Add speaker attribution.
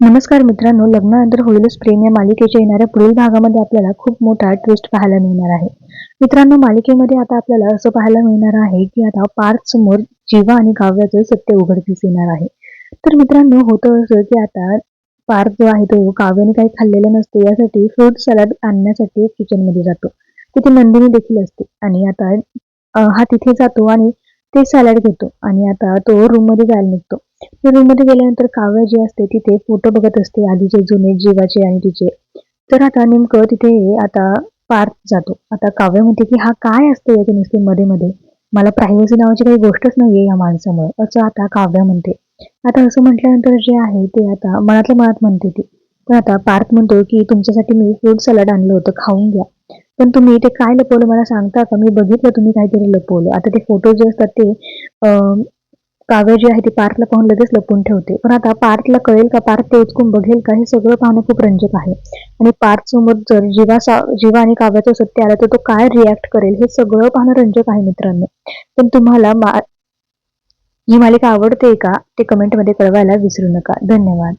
Speaker 1: नमस्कार मित्रांनो लग्नानंतर होईलच प्रेम या मालिकेच्या येणाऱ्या पुढील भागामध्ये आपल्याला खूप मोठा ट्विस्ट पाहायला मिळणार आहे. मित्रांनो मालिकेमध्ये आता आपल्याला असं पाहायला मिळणार आहे की आता पार्थ समोर जीवा आणि काव्याचं सत्य उघडकीस येणार आहे. तर मित्रांनो होतं असं की आता पार्थ जो आहे तो काव्याने काही खाल्लेलं नसते यासाठी फ्रूट सलाड आणण्यासाठी किचनमध्ये जातो. तिथे नंदिनी देखील असते आणि आता हा तिथे जातो आणि ते सॅलड घेतो आणि आता तो रूममध्ये जायला निघतो. रूममध्ये गेल्यानंतर काव्य जी असते तिथे फोटो बघत असते आधीचे जुने जीवाचे आणि तिचे. तर आता नेमकं तिथे आता पार्थ जातो. आता काव्य म्हणते की हा काय असतो याच्या नुसते मध्ये मध्ये? मला प्रायव्हसी नावाची काही गोष्टच नाहीये या माणसामुळे. असं आता काव्य म्हणते. आता असं म्हटल्यानंतर जे आहे ते आता मनातल्या मनात म्हणते ती. पण आता पार्थ म्हणतो की तुमच्यासाठी मी फ्रूट सलाड आणलं होतं खाऊन घ्या. पण तुम्ही ते काय लपवलं मला सांगता का? मी बघितलं तुम्ही काहीतरी लपवलं. आता ते फोटो जे असतात ते अं, काव्य जे आहे ते पार्थला पाहून लगेच लपून ठेवते. पण आता पार्थला कळेल का? पार्थ ते उचकून बघेल का? हे सगळं पाहणं खूप रंजक आहे. आणि पार्थ समोर जर जीवा जीवा आणि काव्याचं सत्य आलं तर तो काय रिॲक्ट करेल? हे सगळं पाहणं रंजक आहे मित्रांनो. पण तुम्हाला मा ही मालिका आवडते का? ते कमेंटमध्ये कळवायला विसरू नका. धन्यवाद.